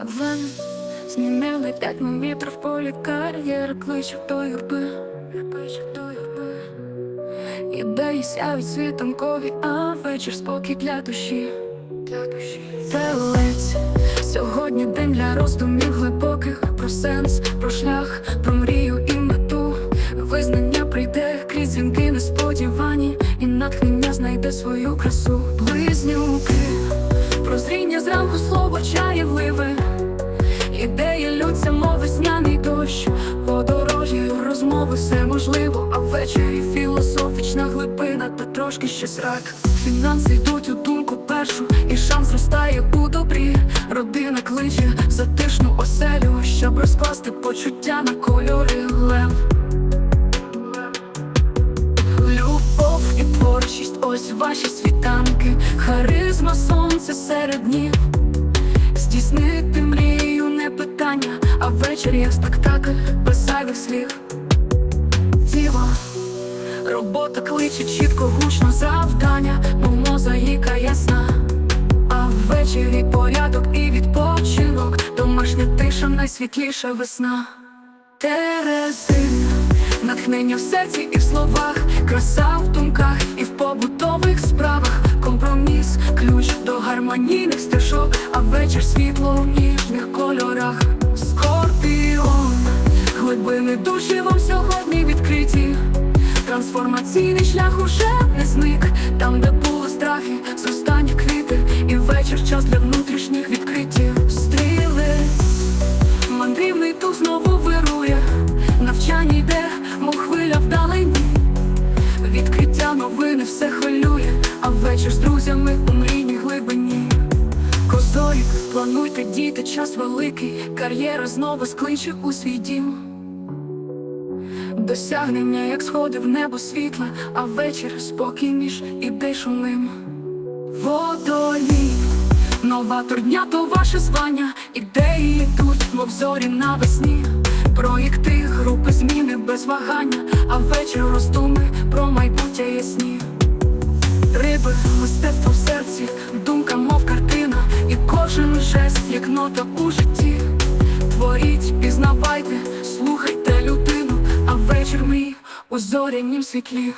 Вен змінили п'ять метрів в полі кар'єр кличе до юрби, кличе до юрби. Ідеї сяють світанкові, а вечір спокій для душі. Для душі. Телець сьогодні день для роздумів глибоких про сенс, про шлях, про мрію і мету. Визнання прийде крізь дзвінки несподівані, і натхнення знайде свою красу. Близнюки, прозріння зранку слово чаєвливе. Ідеї лються, мов весняний дощ, подорожі, розмови, все можливо, а ввечері філософічна глибина та трошки ще срак. Фінанси йдуть у думку першу, і шанс зростає у добрі. Родина кличе затишну оселю, щоб розкласти почуття на кольори лев. Любов і творчість, ось ваші світанки, харизма, сонце серед днів. Здійснити ввечері як спектакль без зайвих слів. Діва, робота кличе чітко, гучно завдання, мов мозаїка ясна. А ввечері порядок і відпочинок, домашня тиша, найсвітліша весна. Терези, натхнення в серці і в словах, краса в думках і в побутових справах, компроміс, ключ до гармонійних стежок, а вечір світло в ніжних кольорах. Скорпіон, душі вам сьогодні відкриті. Трансформаційний шлях уже не зник, там, де були страхи, зростання квіти, і вечір час для внутрішніх відкриттів. Стрілець Мандрівний дух знову вирує, навчання йде, мов хвиля вдалині. Відкриття новини все хвилює, а вечір з друзями у мрійній глибині. Козорік, плануйте діти, час великий, кар'єра знову скличе у свій дім. Досягнення, як сходи в небо світла, а вечір спокій між ідей шумим. Водолій, новатор дня то ваше звання, ідеї тут, мов зорі навесні. Проєкти, групи, зміни без вагання, а ввечері роздуми про майбуття ясні. Риби, мистецтво в серці, думка, мов картина, і кожен жест, як нота у житті. Творіть, пізнавайте, у зорянім світлі.